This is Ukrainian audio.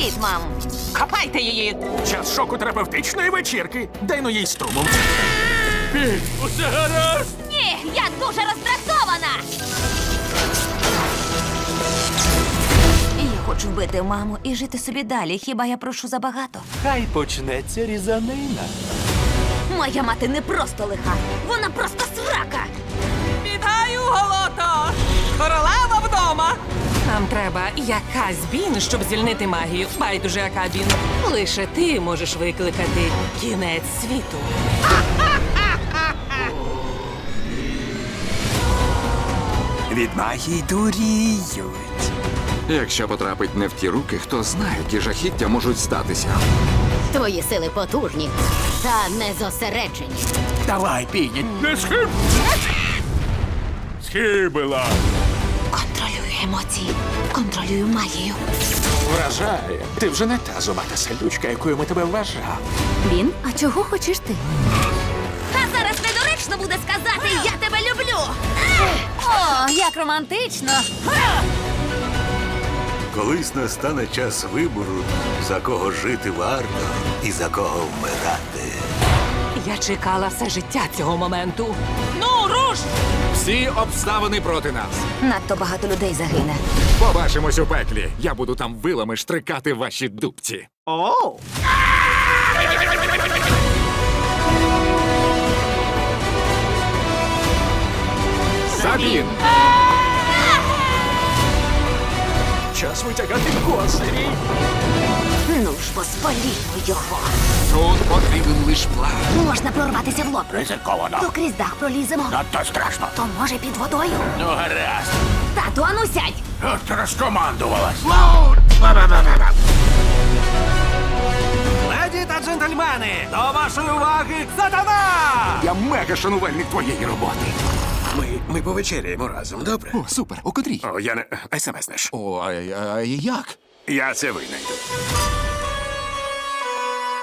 Привіт, мам. Хапайте її! Час шоку терапевтичної вечірки. Дай ну їй струмом. Усе гаразд! Ні, я дуже роздратована. Я хочу вбити маму і жити собі далі. Хіба я прошу забагато? Хай почнеться різанина. Моя мати не просто лиха, вона просто срака. Вітаю, голото! Треба якась бін, щоб звільнити магію. Байдуже, яка бін. Лише ти можеш викликати кінець світу. Від магії дуріють. Якщо потрапить не в ті руки, хто знає, які жахіття можуть статися. Твої сили потужні та не зосереджені. Давай, підіть. Не схиб! Схибила! Контролюю емоції, контролюю магію. Вражає. Ти вже не та зубата селючка, якою ми тебе вважав. Він? А чого хочеш ти? А зараз недоречно буде сказати Я тебе люблю. О, як романтично. Колись настане час вибору, за кого жити варто і за кого вмирати. Я чекала все життя цього моменту. Ну, руш! Всі обставини проти нас. Надто багато людей загине. Побачимось у пеклі. Я буду там вилами штрикати ваші дубці. Оу! Сабін! Час витягати козирі. Ну ж, бо спалімо його. Тут потрібен лиш план. Можна прорватися в лоб. Ризиковано. То крізь дах проліземо. Надто страшно. То може під водою. Ну, гаразд. Тату, ану сядь. От розкомандувалась. Леді та джентльмени, до вашої уваги сатана! Я мега шанувальник твоєї роботи. Ми, ми повечеряємо разом, добре? О, супер, у котрій? О, я не смс-неш. О, а, а як? Я це винайду.